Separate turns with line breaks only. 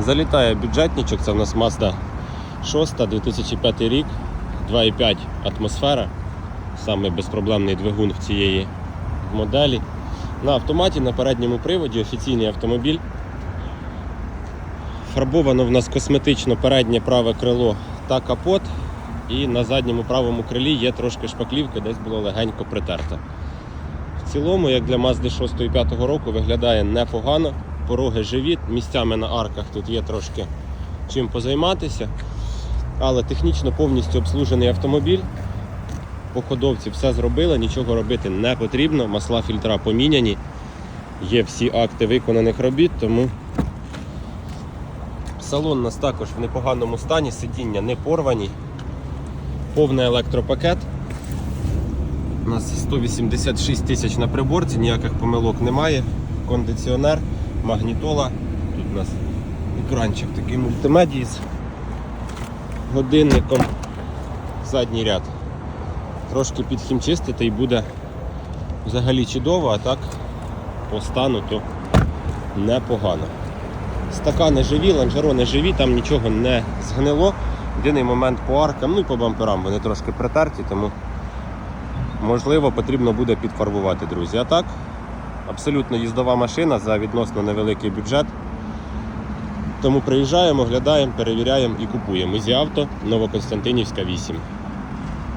Залітає бюджетничок, це в нас Mazda 6, 2005 рік, 2,5 атмосфера. Саме безпроблемний двигун в цієї моделі. На автоматі на передньому приводі офіційний автомобіль. Фарбовано в нас косметично переднє праве крило та капот. І на задньому правому крилі є трошки шпаклівки, десь було легенько притерто. В цілому, як для Mazda 6 і 5 року, виглядає непогано. Пороги живі, місцями на арках тут є трошки чим позайматися. Але технічно повністю обслужений автомобіль. По ходовці все зробили, нічого робити не потрібно. Масла фільтра поміняні. Є всі акти виконаних робіт, тому салон у нас також в непоганому стані, сидіння не порвані. Повний електропакет. У нас 186 тисяч на приборці, ніяких помилок немає. Кондиціонер, магнітола. Тут у нас екранчик такий мультимедії з годинником. Задній ряд. Трошки підхімчистити і буде взагалі чудово, а так по стану то непогано. Стакани живі, лонжерони живі, там нічого не згнило. Єдиний момент по аркам, ну і по бамперам вони трошки притерті, тому можливо потрібно буде підфарбувати, друзі. А так, абсолютно їздова машина за відносно невеликий бюджет. Тому приїжджаємо, оглядаємо, перевіряємо і купуємо. Ізі авто Новокостянтинівська 8.